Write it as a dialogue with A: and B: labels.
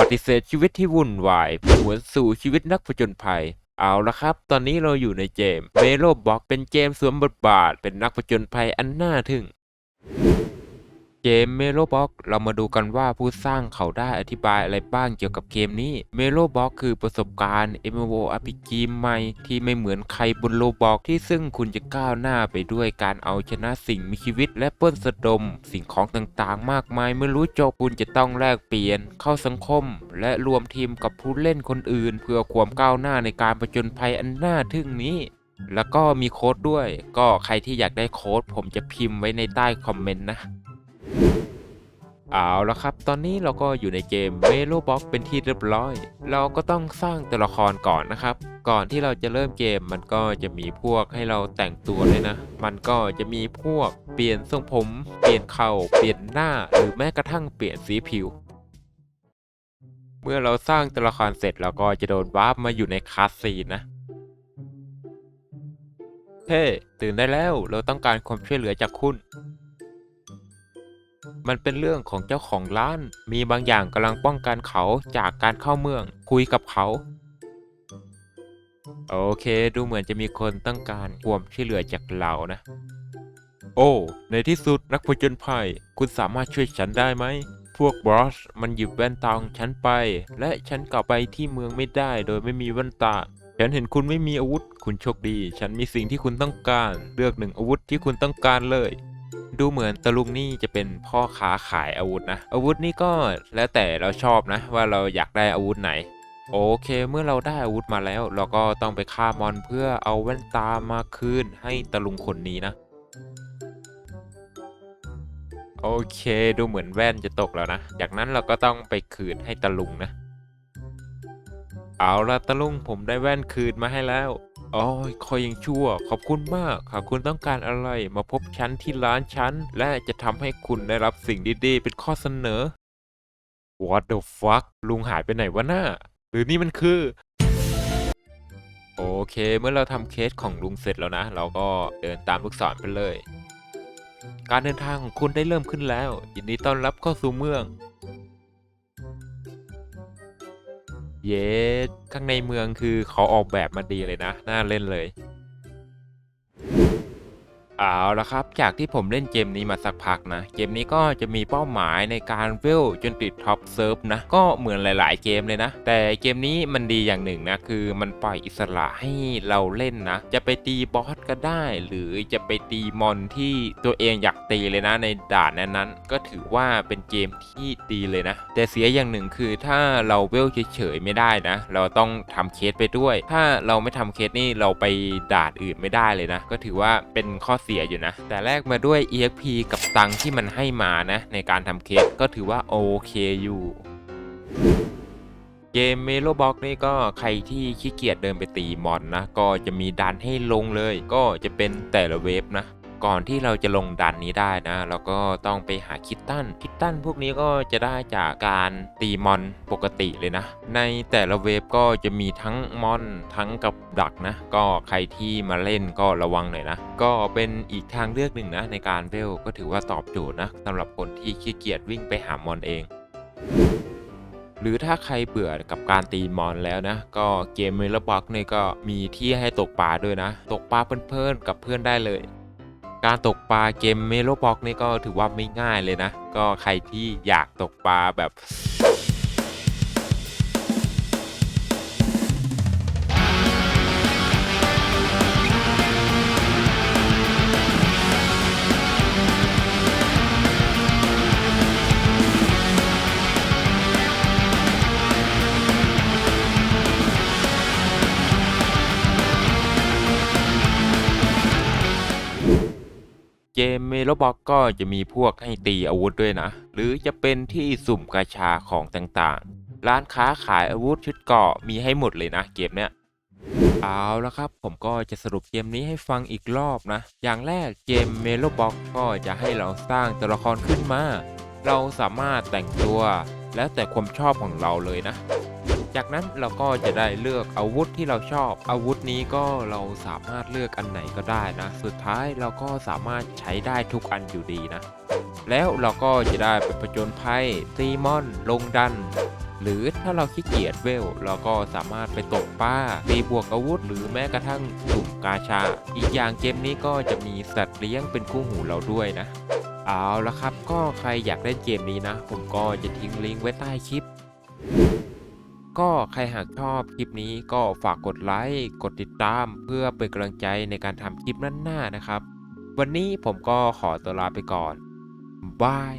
A: ปฏิเสธชีวิตที่วุ่นวายหวนสู่ชีวิตนักผจญภัย เอาละครับ ตอนนี้เราอยู่ในเกมเมโลบ็อกเป็นเกมสวมบทบาท เป็นนักผจญภัยอันน่าทึ่ง เกมเมโลบ็อกเรามาดูกันว่าผู้สร้างเขาได้อธิบายอะไรบ้างเกี่ยวกับเกมนี้เมโลบ็อกคือประสบการณ์ MMORPG ใหม่ที่ไม่เหมือนใครบนโลบ็อกที่ซึ่งคุณจะก้าวหน้าไปด้วยการเอาชนะสิ่งมีชีวิต และปล้นสะดม สิ่งของต่างๆ มากมายเมื่อรู้จบคุณจะต้องแลกเปลี่ยน เข้าสังคม และรวมทีมกับผู้เล่นคนอื่น เพื่อความก้าวหน้าในการผจญภัยอันน่าทึ่งนี้แล้วก็มีโค้ดด้วย ก็ใครที่อยากได้โค้ดผมจะพิมพ์ไว้ในใต้คอมเมนต์นะ เอาละครับ ตอนนี้เราก็อยู่ในเกม m e l o b o x เป็นที่เรียบร้อย เราก็ต้องสร้างตัวละครก่อนนะครับ ก่อนที่เราจะเริ่มเกมมันก็จะมีพวกให้เราแต่งตัวด้วยนะ มันก็จะมีพวกเปลี่ยนทรงผม เปลี่ยนเข่า เปลี่ยนหน้า หรือแม้กระทั่งเปลี่ยนสีผิว เมื่อเราสร้างตัวละครเสร็จเราก็จะโดนวาร์ปมาอยู่ในคาสซีนนะเฮ้ ตื่นได้แล้ว เราต้องการความช่วยเหลือจากคุณ มันเป็นเรื่องของเจ้าของร้าน มีบางอย่างกำลังป้องกันเขาจากการเข้าเมือง คุยกับเขา โอเค ดูเหมือนจะมีคนต้องการความช่วยเหลือจากเรานะ โอ้ ในที่สุดนักผจญภัย คุณสามารถช่วยฉันได้ไหม พวกบอสมันหยิบแว่นตาของฉันไป และฉันกลับไปที่เมืองไม่ได้โดยไม่มีแว่นตาฉันเห็นคุณไม่มีอาวุธ คุณโชคดี ฉันมีสิ่งที่คุณต้องการ เลือกหนึ่งอาวุธที่คุณต้องการเลย ดูเหมือนตะลุงนี่จะเป็นพ่อค้าขายอาวุธนะ อาวุธนี่ก็แล้วแต่เราชอบนะ ว่าเราอยากได้อาวุธไหน โอเค เมื่อเราได้อาวุธมาแล้ว เราก็ต้องไปฆ่ามอนเพื่อเอาแว่นตามาคืนให้ตะลุงคนนี้นะ โอเค ดูเหมือนแว่นจะตกแล้วนะ จากนั้นเราก็ต้องไปคืนให้ตะลุงนะ เอาละตะลุงผมได้แว่นคืนมาให้แล้ว โอ้ยคอยยังชั่ว ขอบคุณมาก หากคุณต้องการอะไรมาพบฉันที่ร้านฉัน และจะทำให้คุณได้รับสิ่งดีๆ เป็นข้อเสนอ What the fuck ลุงหายไปไหนวะหน้า หรือนี่มันคือ โอเค เมื่อเราทำเคสของลุงเสร็จแล้วนะ เราก็เดินตามลูกศรไปเลย การเดินทางของคุณได้เริ่มขึ้นแล้ว ยินดีต้อนรับเข้าสู่เมือง เย้ข้างในเมืองคือเขาออกแบบมาดีเลยนะ น่าเล่นเลย เอาละครับ จากที่ผมเล่นเกมนี้มาสักพักนะ เกมนี้ก็จะมีเป้าหมายในการเวลจนติดท็อปเซิร์ฟนะ ก็เหมือนหลาย ๆ เกมเลยนะ แต่เกมนี้มันดีอย่างหนึ่งนะ คือมันปล่อยอิสระให้เราเล่นนะ จะไปตีบอสก็ได้ หรือจะไปตีมอนที่ตัวเองอยากตีเลยนะในด่านนั้นๆ ก็ถือว่าเป็นเกมที่ดีเลยนะ แต่เสียอย่างหนึ่งคือถ้าเราเวลเฉยๆไม่ได้นะ เราต้องทำเคสไปด้วย ถ้าเราไม่ทำเคสนี่เราไปด่านอื่นไม่ได้เลยนะ ก็ถือว่าเป็นข้อเสียอยู่นะ แต่แลกมาด้วย EXP กับตังที่มันให้มานะ ในการทำเคสก็ถือว่าโอเคอยู่เกมเมโลบ็อกนี่ก็ใครที่ขี้เกียจเดินไปตีมอนนะ ก็จะมีดันให้ลงเลย ก็จะเป็นแต่ละเวฟนะ ก่อนที่เราจะลงดันนี้ได้นะ เราก็ต้องไปหาคิตตันคิตตันพวกนี้ก็จะได้จากการตีมอนปกติเลยนะ ในแต่ละเวฟก็จะมีทั้งมอนทั้งกับดักนะ ก็ใครที่มาเล่นก็ระวังหน่อยนะ ก็เป็นอีกทางเลือกหนึ่งนะ ในการเวลก็ถือว่าตอบโจทย์นะสำหรับคนที่ขี้เกียจวิ่งไปหามอนเองหรือถ้าใครเบื่อกับการตีมอนแล้วนะ ก็เกมเมลบ็อกนี่ก็มีที่ให้ตกปลาด้วยนะ ตกปลาเพลินๆกับเพื่อนได้เลย การตกปลาเกมเมโลบ็อกนี่ก็ถือว่าไม่ง่ายเลยนะ ก็ใครที่อยากตกปลาแบบ มเมโลบ็อกก็จะมีพวกให้ตีอาวุธด้วยนะ หรือจะเป็นที่สุ่มกาชาของต่างๆ ร้านค้าขายอาวุธชุดเกาะมีให้หมดเลยนะเกมเนี้ยเอาละครับ ผมก็จะสรุปเกมนี้ให้ฟังอีกรอบนะ อย่างแรกเกมเมโลบ็อกก็จะให้เราสร้างตัวละครขึ้นมา เราสามารถแต่งตัวแล้วแต่ความชอบของเราเลยนะ จากนั้นเราก็จะได้เลือกอาวุธที่เราชอบ อาวุธนี้ก็เราสามารถเลือกอันไหนก็ได้นะ สุดท้ายเราก็สามารถใช้ได้ทุกอันอยู่ดีนะ แล้วเราก็จะได้ไปผจญภัยตีมอน ลงดัน หรือถ้าเราขี้เกียจเวล เราก็สามารถไปตกปลาตีบวกอาวุธ หรือแม้กระทั่งสุ่มกาชา อีกอย่างเกมนี้ก็จะมีสัตว์เลี้ยงเป็นคู่หูเราด้วยนะเอาละครับ ก็ใครอยากเล่นเกมนี้นะ ผมก็จะทิ้งลิงก์ไว้ใต้คลิป ก็ใครหากชอบคลิปนี้ก็ฝากกดไลค์กดติดตาม เพื่อเป็นกำลังใจในการทำคลิปหน้าๆนะครับ วันนี้ผมก็ขอตัวลาไปก่อนบาย